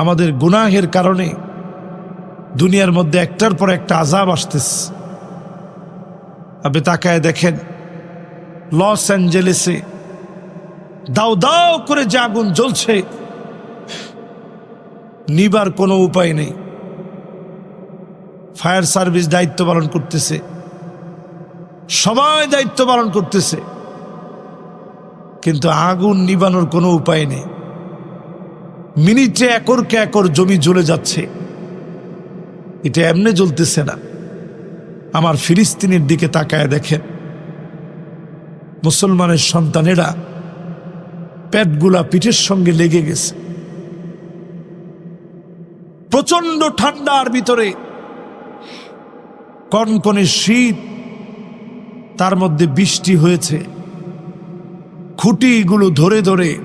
আমাদের গুনাহের কারণে দুনিয়ার মধ্যে একটার পর একটা আজাব আসতেছে। আপনি তাকায় দেখেন, লস অ্যাঞ্জেলেসে দাও দাও করে যে আগুন জ্বলছে, নিবার কোনো উপায় নেই। ফায়ার সার্ভিস দায়িত্ব পালন করতেছে, সবাই দায়িত্ব পালন করতেছে, কিন্তু আগুন নিবানোর কোনো উপায় নেই। মিনিটে একরকে একর জমি জ্বলে যাচ্ছে। এটা এমনি জ্বলতেছে না। আমার ফিলিস্তিনের দিকে তাকায় দেখেন। মুসলমানের সন্তানেরা পেটগুলা পিঠের সঙ্গে লেগে গেছে। প্রচণ্ড ঠান্ডার ভিতরে কনকনে শীত, তার মধ্যে বৃষ্টি হয়েছে। খুঁটিগুলো ধরে ধরে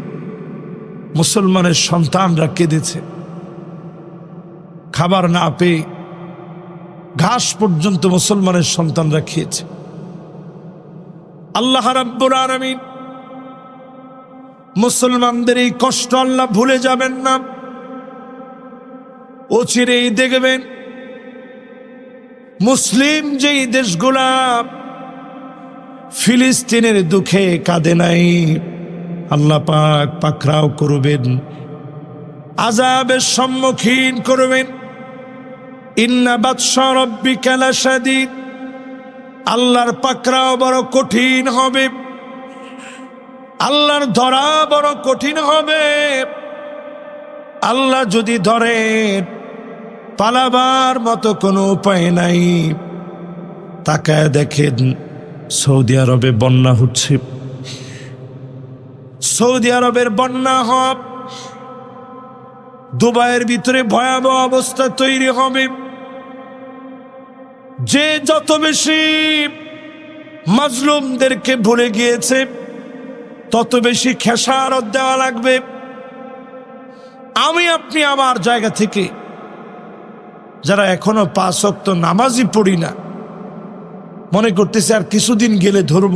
মুসলমানের সন্তানরা কেঁদেছে। খাবার না পেয়ে ঘাস পর্যন্ত মুসলমানের সন্তানরা খেয়েছে। আল্লাহ রাব্বুল আলামিন মুসলমানদের এই কষ্ট আল্লাহ ভুলে যাবেন না। অচিরেই দেখবেন মুসলিম যেই দেশগুলা ফিলিস্তিনের দুঃখে কাঁদে নাই। আল্লাহ পাক পাকরাও করবেন আজাবের সম্মুখীন করবেন। আল্লাহর পাকরাও বড় কঠিন হবে। আল্লাহর ধরা বড় কঠিন হবে। আল্লাহ যদি ধরেন পালাবার মতো কোনো উপায় নাই। তাকায় দেখেন সৌদি আরবে বন্যা হচ্ছে। সৌদি আরবের বন্যা হব দুবাইয়ের ভিতরে ভয়াবহ অবস্থা তৈরি হবে। যে যত বেশি মাজলুমদেরকে ভুলে গিয়েছে, তত বেশি খেসারত দেওয়া লাগবে। আমি, আপনি আমার জায়গা থেকে যারা এখনও পাঁচ অক্ত নামাজই পড়ি না, মনে করতেছে আর কিছুদিন গেলে ধরব।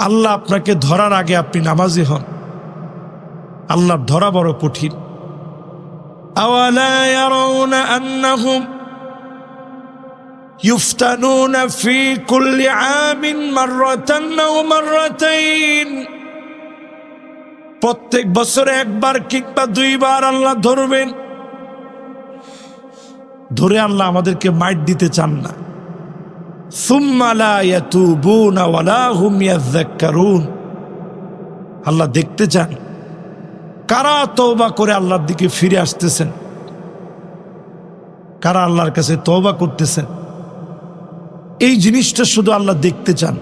আল্লাহ আপনাকে ধরার আগে আপনি নামাজি হন আল্লাহর ধরা বড় কঠিন আওয়ালা ইয়ারাউনা আন্নাহুম يفتنون في كل عام مرة أو مرتين প্রত্যেক বছরে একবার কিংবা দুইবার আল্লাহ ধরবেন ধরে আল্লাহ আমাদেরকে মাইট দিতে চান না আল্লাহ দেখতে চান। কারা তওবা করে আল্লাহর দিকে ফিরে আসতেছেন? কারা আল্লাহর কাছে তৌবা করতেছেন? এই জিনিসটা শুধু আল্লাহ দেখতে চান।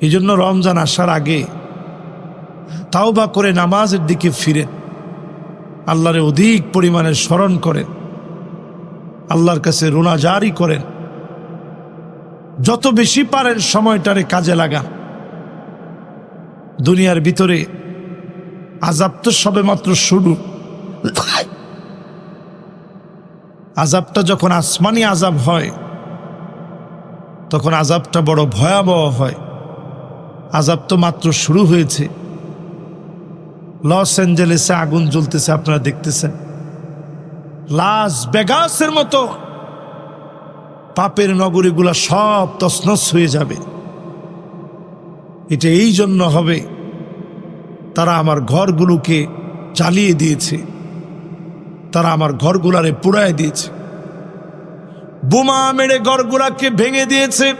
এই জন্য রমজান আসার আগে তাওবা করে নামাজের দিকে ফিরে আল্লাহরে অধিক পরিমাণে স্মরণ করেন। আল্লাহর কাছে রোনা জারি করেন। যত বেশি পারেন সময়টারে কাজে লাগান। দুনিয়ার ভিতরে আজাব তো সবে মাত্র শুরু। আজাবটা যখন আসমানি আজাব হয়, তখন আজাবটা বড় ভয়াবহ হয়। আজাব তো মাত্র শুরু হয়েছে। লস অ্যাঞ্জেলেসে আগুন জ্বলতেছে, আপনারা দেখতেছেন। লাস বেগাসের মতো পাপের নগরীগুলা সব তসনস হয়ে যাবে। এটা এই জন্য হবে, তারা আমার ঘরগুলোকে চালিয়ে দিয়েছে। তারা আমার ঘরগুলারে পুড়ায় দিয়েছে। বোমা মেরে ঘরগুলাকে ভেঙে দিয়েছে।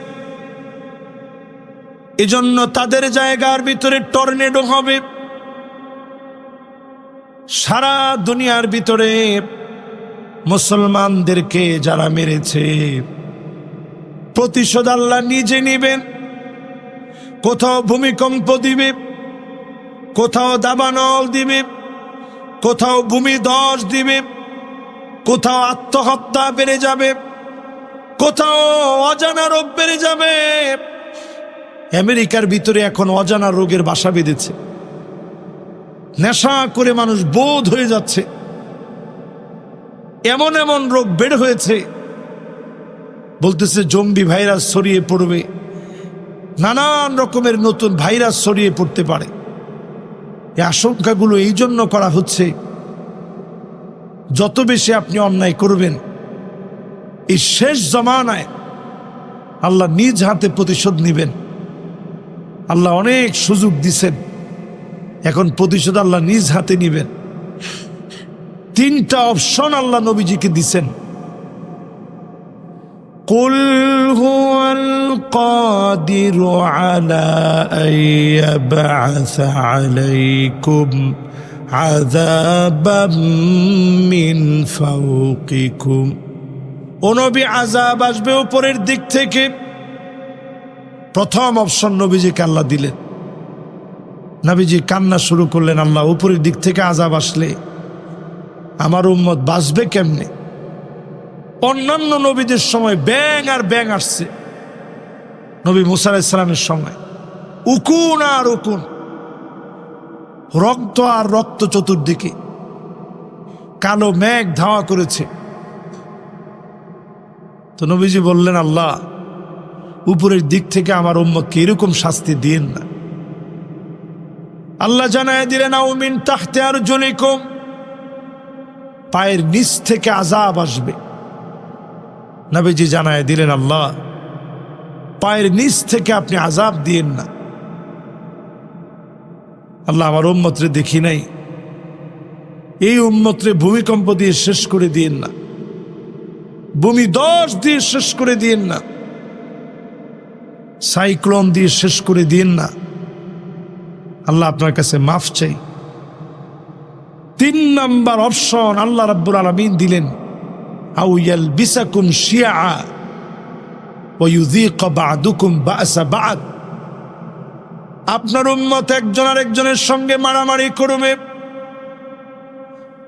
এজন্য তাদের জায়গার ভিতরে টর্নেডো হবে। সারা দুনিয়ার ভিতরে মুসলমানদেরকে যারা মেরেছে প্রতিশোধ আল্লাহ নিজে নিবেন। কোথাও ভূমিকম্প দিবে, কোথাও দাবানল দিবে, কোথাও ভূমি দশ দিবে, কোথাও আত্মহত্যা বেড়ে যাবে, কোথাও অজানা রোগ বেড়ে যাবে। আমেরিকার ভিতরে এখন অজানা রোগের বাসা বেঁধেছে। নেশা করে মানুষ বোধ হয়ে যাচ্ছে। এমন এমন রোগ বের হয়েছে বলতেছে, জম্বি ভাইরাস ছড়িয়ে পড়বে। নানান রকমের নতুন ভাইরাস ছড়িয়ে পড়তে পারে। এই আশঙ্কাগুলো এই জন্য করা হচ্ছে, যত বেশি আপনি অন্যায় করবেন, এই শেষ জমানায় আল্লাহ নিজ হাতে প্রতিশোধ নেবেন। আল্লাহ অনেক সুযোগ দিছেন, এখন প্রতিশোধ আল্লাহ নিজ হাতে নিবেন। তিনটা অপশন আল্লাহ নবীজিকে দিছেন। قل هو القادر على أن يبعث عليكم عذابا من فوقكم ও নবী আজাব আসবে উপরের দিক থেকে প্রথম অপশন নবীজিকে আল্লাহ দিলেন নবীজি কান্না শুরু করলেন আল্লাহ উপরের দিক থেকে আজাব আসলে আমার উম্মত বাঁচবে কেমনে অন্যান্য নবীদের সময় ব্যাং আর ব্যাং আসছে। নবী মুসা ইসলামের সময়। উকুন আর উকুন। রক্ত আর রক্ত চতুর্দিকে। কালো মেঘ ধাওয়া করেছে। তো নবীজি বললেন, আল্লাহ, উপরের দিক থেকে আমার উম্মতকে এরকম শাস্তি দিন না। আল্লাহ জানায় দিলেন আউমিন তাহতে আর জলিকম পায়ের নিচ থেকে আজাব আসবে। নবীজি জানায় দিলেন, আল্লাহ, পায়ের নিচ থেকে আপনি আজাব দিয়েন না। আল্লাহ আমার উম্মতরে দেখি নাই। এই উম্মতরে ভূমিকম্প দিয়ে শেষ করে দিয়েন না। ভূমি দশ দিয়ে শেষ করে দিয়েন না। সাইক্লোন দিয়ে শেষ করে দিয়েন না। আল্লাহ আপনার কাছে মাফ চাই। তিন নাম্বার অপশন আল্লাহ রাব্বুল আলমিন দিলেন আউয়াল বিসাকুম শিয়া ওয়ুযীক বা'দুকুম বা'সা বা'দ আপনার উম্মত একজন আরেকজনের সঙ্গে মারামারি করবে,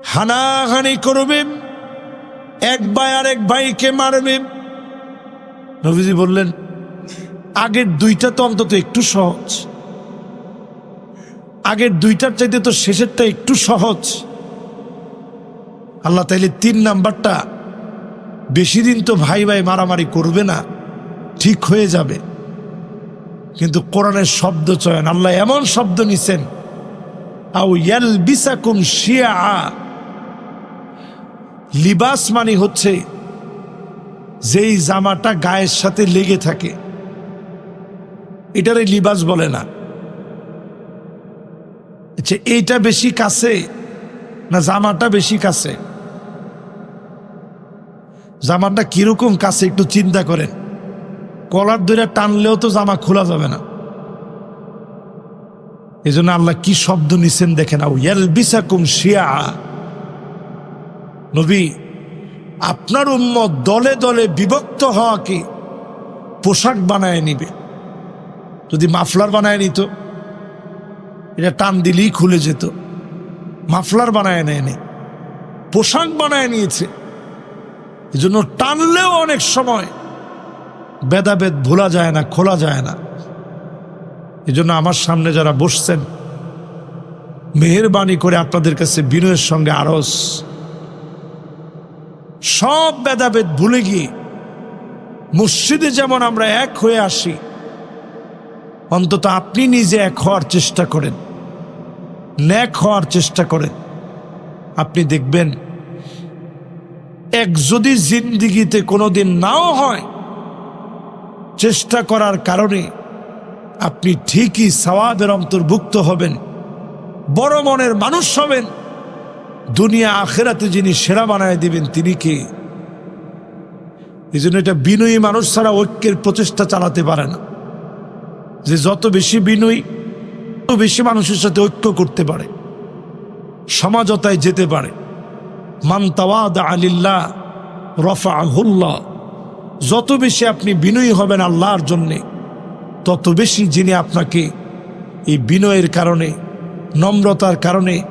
হানাহানি করবে, এক ভাই আরেক ভাইকে মারবে। নবীজি বললেন, আগের দুইটা তো অন্তত একটু সহজ। আগের দুইটার চাইতে তো শেষেরটা একটু সহজ। আল্লাহ তাইলে তিন নাম্বারটা বেশি দিন তো ভাই ভাই মারামারি করবে না, ঠিক হয়ে যাবে। কিন্তু কোরআনের শব্দ চয়ন, আল্লাহ এমন শব্দ নিছেন আউ ইয়াল বিসাকুম শিয়া, লিবাস মানে হচ্ছে যেই জামাটা গায়ের সাথে লেগে থাকে। এটারে লিবাস বলে না। আচ্ছা এইটা বেশি কাছে না জামাটা বেশি কাছে? জামাটা কীরকম কাছে একটু চিন্তা করেন। কলার ধরে টানলেও তো জামা খোলা যাবে না। এই জন্য আল্লাহ কি শব্দ নিছেন দেখেন ইয়াল বিসাকুম শিয়া। নবী, আপনার উম্মত দলে দলে বিভক্ত হওয়াকে পোশাক বানায় নিবে। যদি মাফলার বানায় নিত, এটা টান দিলেই খুলে যেত। মাফলার বানায় নেয়নি, পোশাক বানায় নিয়েছে। এই জন্য টানলেও অনেক সময় বেদাবেদ ভোলা যায় না, খোলা যায় না। এই জন্য আমার সামনে যারা বসছেন, মেহরবানি করে আপনাদের কাছে বিনয়ের সঙ্গে আরস সব বেদাবেদ ভুলে গিয়ে মসজিদে যেমন আমরা এক হয়ে আসি, অন্তত আপনি নিজে এক হওয়ার চেষ্টা করেন ন্যাক হওয়ার চেষ্টা করেন। আপনি দেখবেন এক যদি জিন্দিগিতে কোনোদিন নাও হয়, চেষ্টা করার কারণে আপনি ঠিকই সওয়াবের অন্তর্ভুক্ত হবেন, বড় মনের মানুষ হবেন, দুনিয়া আখেরাতে যিনি সেরা বানায় দিবেন তিনি কে? এই জন্য এটা বিনয়ী মানুষ ছাড়া ঐক্যের প্রচেষ্টা চালাতে পারে না। যে যত বেশি বিনয়ী, তত বেশি মানুষের সাথে ঐক্য করতে পারে, সমাজতায় যেতে পারে। মান্তাওয়াদ আলিল্লাহ রফা আহুল্লাহ যত বেশি আপনি বিনয়ী হবেন আল্লাহর জন্যে, তত বেশি যিনি আপনাকে এই বিনয়ের কারণে, নম্রতার কারণে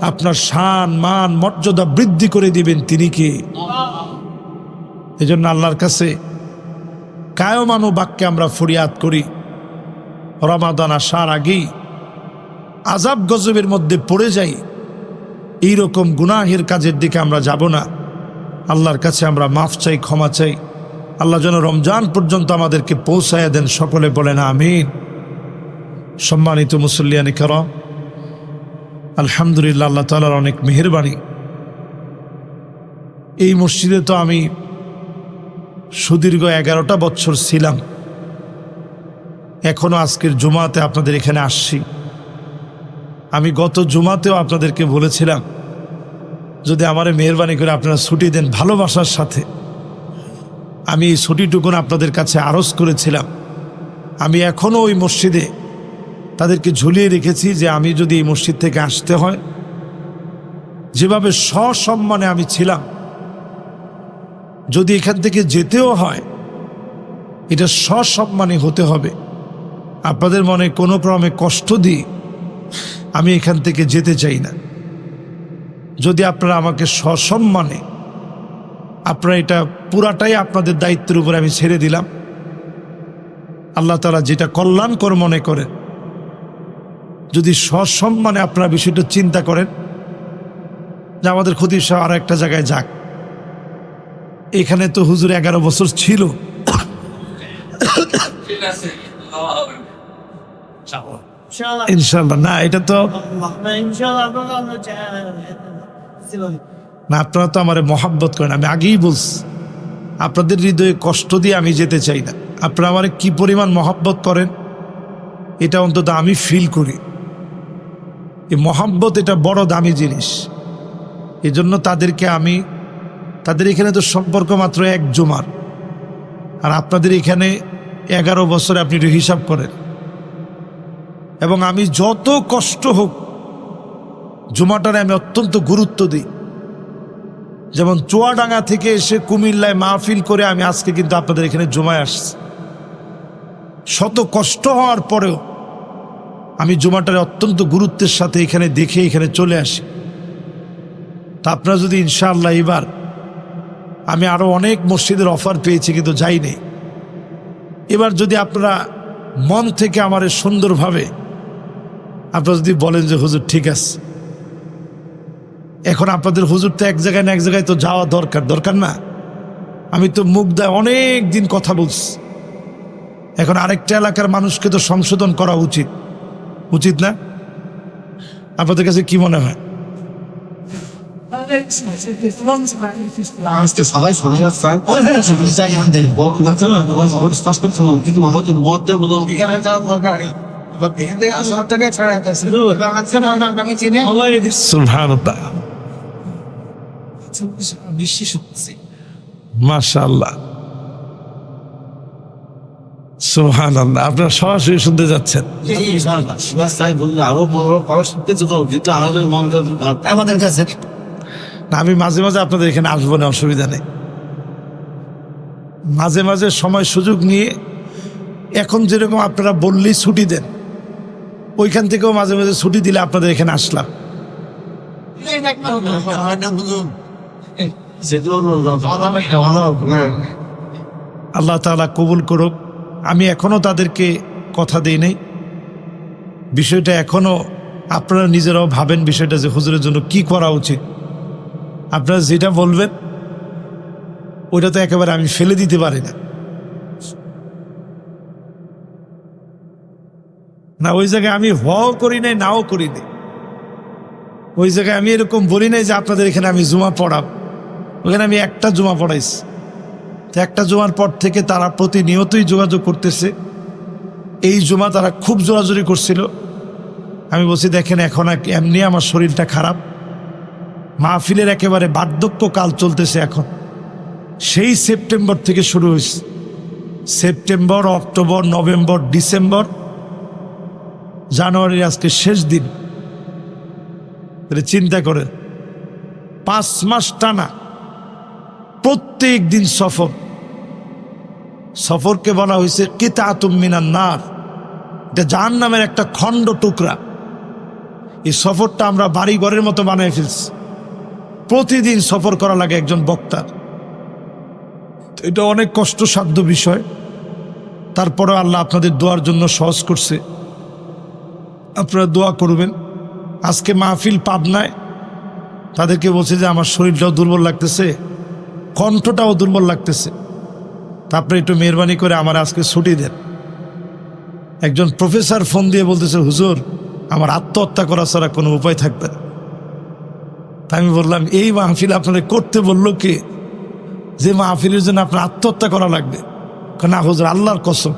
আপনার শান, মান, মর্যাদা বৃদ্ধি করে দিবেন তিনি কে? এজন্য আল্লাহর কাছে কায়মানু বাক্যে আমরা ফরিয়াদ করি, রমাদান আসার আগেই আজাব গজবের মধ্যে পড়ে যাই এইরকম গুনাহের কাজের দিকে আমরা যাব না। আল্লাহর কাছে আমরা মাফ চাই, ক্ষমা চাই। আল্লাহ যেন রমজান পর্যন্ত আমাদেরকে পৌঁছায় দেন, সকলে বলেন আমিন। সম্মানিত মুসল্লিয়ানি কর আলহামদুলিল্লাহ আল্লাহ তালার অনেক মেহরবানি। এই মসজিদে তো আমি সুদীর্ঘ এগারোটা বছর ছিলাম। এখনও আজকের জুমাতে আপনাদের এখানে আসছি। আমি গত জুমাতেও আপনাদেরকে বলেছিলাম, যদি আমারে মেহরবানি করে আপনারা ছুটি দেন ভালোবাসার সাথে, আমি এই ছুটিটুকুন আপনাদের কাছে আরজ করেছিলাম। আমি এখনও ওই মসজিদে তাদেরকে ঝুলিয়ে রেখেছি যে আমি যদি এই মসজিদ থেকে আসতে হয়, যেভাবে সসম্মানে আমি ছিলাম, যদি এখান থেকে যেতেও হয়, এটা সসম্মানে হতে হবে। আপনাদের মনে কোনো ক্রমে কষ্ট দিয়ে আমি এখান থেকে যেতে চাই না। যদি আপনারা আমাকে সসম্মানে আপনারা এটা পুরাটাই আপনাদের দায়িত্বের উপরে আমি ছেড়ে দিলাম। আল্লাহ তালা যেটা কল্যাণকর মনে করেন যদি সসম্মানে আপনারা বিষয়টা চিন্তা করেন যে আমাদের ক্ষতির সাহ আর একটা জায়গায় যাক। এখানে তো হুজুর এগারো বছর ছিল। ইনশাআল্লাহ ইনশাল্লাহ না এটা তো না আপনারা তো আমার মহাব্বত করেন। আমি আগেই বলছি আপনাদের হৃদয়ে কষ্ট দিয়ে আমি যেতে চাই না। আপনারা আমার কি পরিমাণ মহাব্বত করেন এটা অন্তত আমি ফিল করি। এই মহাব্বত এটা বড় দামি জিনিস। এজন্য তাদেরকে আমি তাদের এখানে তো সম্পর্ক মাত্র এক জুমার। আর আপনাদের এখানে এগারো বছরে আপনি একটু হিসাব করেন। এবং আমি যত কষ্ট হোক, জুমাটারে আমি অত্যন্ত গুরুত্ব দিই। যেমন চুয়াডাঙ্গা থেকে এসে কুমিল্লায় মাহফিল করে আমি আজকে কিন্তু আপনাদের এখানে জমায় আসছি। শত কষ্ট হওয়ার পরেও আমি জুমাটারে অত্যন্ত গুরুত্বের সাথে এখানে দেখে এখানে চলে আসি। তা আপনারা যদি ইনশাআল্লাহ এবার আমি আরও অনেক মসজিদের অফার পেয়েছি কিন্তু যাইনি এবার যদি আপনারা মন থেকে আমার সুন্দরভাবে আপনারা যদি বলেন যে, হুজুর, ঠিক আছে। এখন আপনাদের হুজুর তো এক জায়গায় না এক জায়গায় তো যাওয়া দরকার। দরকার না। আমি তো মুখ দেয় অনেক দিন কথা বলছি। এখন আরেকটা এলাকার মানুষকে তো সংশোধন করা উচিত। উচিত না? আপনাদের কাছে কি মনে হয়? Angst আপনার সরাসরি শুনতে যাচ্ছেন। আমি মাঝে মাঝে আপনাদের এখানে আসব না, অসুবিধা নেই। মাঝে মাঝে সময় সুযোগ নিয়ে এখন যেরকম আপনারা বললেই ছুটি দেন। ওইখান থেকেও মাঝে মাঝে ছুটি দিলে আপনাদের এখানে আসলাম। আল্লাহ তাআলা কবুল করুক। আমি এখনও তাদেরকে কথা দেই নাই। বিষয়টা এখনও আপনারা নিজেরাও ভাবেন বিষয়টা যে হুজুরের জন্য কি করা উচিত। আপনারা যেটা বলবেন, ওইটা তো একেবারে আমি ফেলে দিতে পারি না। না, ওই জায়গায় আমি হও করি নাই, নাও করি নাই। ওই জায়গায় আমি এরকম বলি নাই যে আপনাদের এখানে আমি জুমা পড়াব। ওখানে আমি একটা জুমা পড়াইছি। তো একটা জুমার পর থেকে তারা প্রতিনিয়তই যোগাযোগ করতেছে। এই জুমা তারা খুব জোরাজোরি করছিল। আমি বলছি, দেখেন, এখন এমনি আমার শরীরটা খারাপ। মাহফিলের একেবারে বার্ধক্য কাল চলতেছে এখন। সেই সেপ্টেম্বর থেকে শুরু হয়েছে। সেপ্টেম্বর, অক্টোবর, নভেম্বর, ডিসেম্বর জানুয়ারির আজকে শেষ দিন। চিন্তা করে পাঁচ মাস টানা প্রত্যেক দিন সফর। সফরকে বলা হয়েছে কিতাতুম মিনান নার। এটা জাহান নামের একটা খণ্ড টুকরা। এই সফরটা আমরা বাড়ি ঘরের মতো বানিয়ে ফেলছি। প্রতিদিন সফর করা লাগে একজন বক্তার। তো এটা অনেক কষ্টসাধ্য বিষয়। তারপরে আল্লাহ আপনাদের দোয়ার জন্য সহজ করছে। আপনারা দোয়া করবেন। আজকে মাহফিল পাবনায় তাদেরকে বলছে যে আমার শরীরটাও দুর্বল লাগতেছে, কণ্ঠটাও দুর্বল লাগতেছে। তারপরে একটু মেহরবানি করে আমার আজকে ছুটি দেন। একজন প্রফেসর ফোন দিয়ে বলতেছে, হুজুর, আমার আত্মহত্যা করা ছাড়া কোনো উপায় থাকবে না। আমি বললাম, এই মাহফিল আপনারা করতে বলল কে? যে মাহফিলের জন্য আপনার আত্মহত্যা করা লাগবে? না হুজুর, আল্লাহর কসম।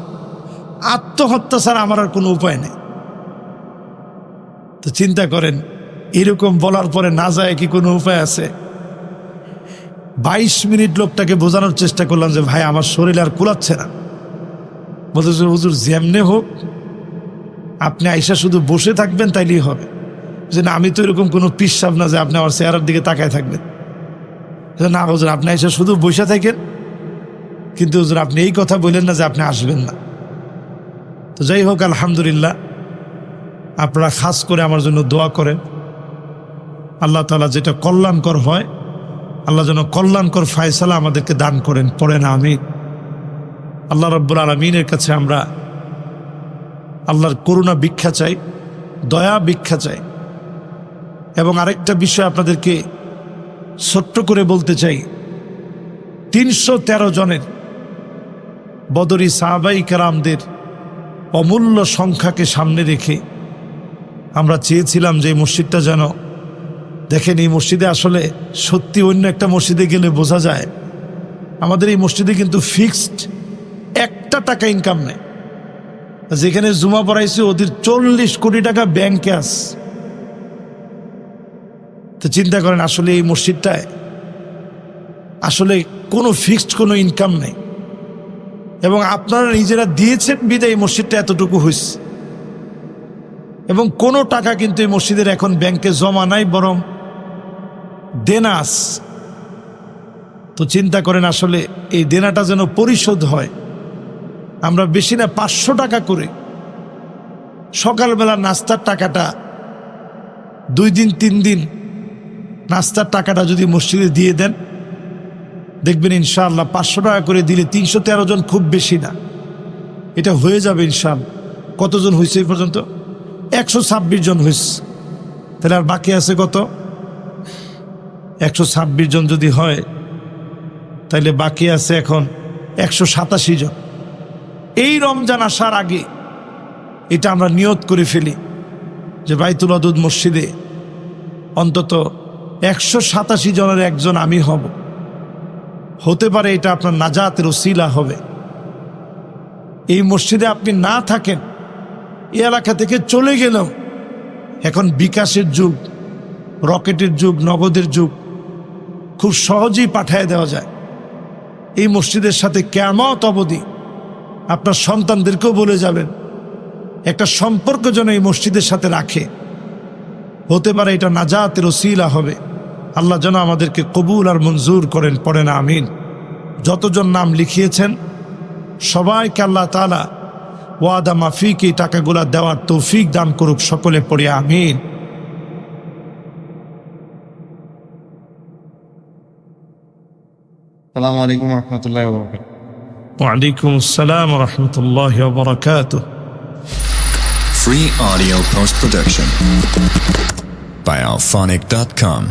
আত্মহত্যা ছাড়া আমার আর কোনো উপায় নেই। তো চিন্তা করেন, এরকম বলার পরে না যায় কি কোনো উপায় আছে? বাইশ মিনিট লোকটাকে বোঝানোর চেষ্টা করলাম যে, ভাই, আমার শরীর আর কুলাচ্ছে না। বলতেছে, হুজুর, যেমনে হোক, আপনি আইসা শুধু বসে থাকবেন, তাইলেই হবে। যে, না, আমি তো এরকম কোনো পিসাব না যে, আপনি আমার চেহারার দিকে তাকায় থাকবেন। না, হুজুর, আপনি আইসা শুধু বসে থাকেন, কিন্তু হুজুর, আপনি এই কথা বললেন না যে, আপনি আসবেন না। তো যাই হোক, আলহামদুলিল্লাহ আপনারা খাস করে আমার জন্য দোয়া করেন। আল্লাহ তালা যেটা কল্যাণকর হয়, আল্লাহ যেন কল্যাণকর ফায়সালা আমাদেরকে দান করেন। পড়ে না আমি আল্লাহ রব্বুল আলমিনের কাছে আমরা আল্লাহর করুণা ভিক্ষা চাই, দয়া ভিক্ষা চাই। এবং আরেকটা বিষয় আপনাদেরকে ছোট্ট করে বলতে চাই, তিনশো তেরো জনের বদরি সাহাবাই কারামদের অমূল্য সংখ্যাকে সামনে রেখে আমরা চেয়েছিলাম যে মসজিদটা যেন, দেখেন এই মসজিদে আসলে সত্যি অন্য একটা মসজিদে গেলে বোঝা যায়, আমাদের এই মসজিদে কিন্তু ফিক্সড একটা টাকা ইনকাম নেই। যেখানে জুমা পড়াইছে ওদের চল্লিশ কোটি টাকা ব্যাংকে আস তো চিন্তা করেন, আসলে এই মসজিদটায় আসলে কোনো ফিক্সড কোনো ইনকাম নেই। এবং আপনারা নিজেরা দিয়েছেন বিদায়, এই মসজিদটা এতটুকু হয়েছে এবং কোনো টাকা কিন্তু এই মসজিদের এখন ব্যাংকে জমা নাই, বরং দেনাস। তো চিন্তা করেন আসলে এই দেনাটা যেন পরিশোধ হয়। আমরা বেশি না, পাঁচশো টাকা করে সকালবেলা নাস্তার টাকাটা, দুই দিন, তিন দিন নাস্তার টাকাটা যদি মসজিদে দিয়ে দেন, দেখবেন ইনশাআল্লাহ পাঁচশো টাকা করে দিলে তিনশো তেরো জন খুব বেশি না। এটা হয়ে যাবে ইনশাআল্লাহ। কতজন হয়েছে এই পর্যন্ত? একশো ছাব্বিশ জন হয়েছে তাহলে আর বাকি আছে কত? একশো ছাব্বিশ জন যদি হয়, তাহলে বাকি আছে এখন একশো সাতাশি জন। এই রমজান আসার আগে এটা আমরা নিয়ত করে ফেলি যে বাইতুল আদুদ মসজিদে অন্তত একশো সাতাশি জনের একজন আমি হব। হতে পারে এটা আপনার নাজাতের ওসিলা হবে। এই মসজিদে আপনি না থাকেন এই এলাকা থেকে চলে গেলেও এখন বিকাশের যুগ, রকেটের যুগ, নগদের যুগ, খুব সহজেই পাঠায় দেওয়া যায়। এই মসজিদের সাথে কেমত অবধি আপনার সন্তানদেরকেও বলে যাবেন, একটা সম্পর্ক যেন এই মসজিদের সাথে রাখে। হতে পারে এটা নাজাতের ওসিলা হবে। আল্লাহ যেন আমাদেরকে কবুল আর মঞ্জুর করেন, পড়েন, আমিন। যতজন নাম লিখিয়েছেন, সবাইকে আল্লাহ তালা ওয়াদা মাফিকে টাকাগুলা দেওয়ার তৌফিক দান করুক সকলে পড়ে আমিন। সালাম আলাইকুম রহমতুল্লাহ ওয়ালাইকুম আসসালাম রহমতুল্লাহ বারাকাতু Free audio post production by alphonic.com.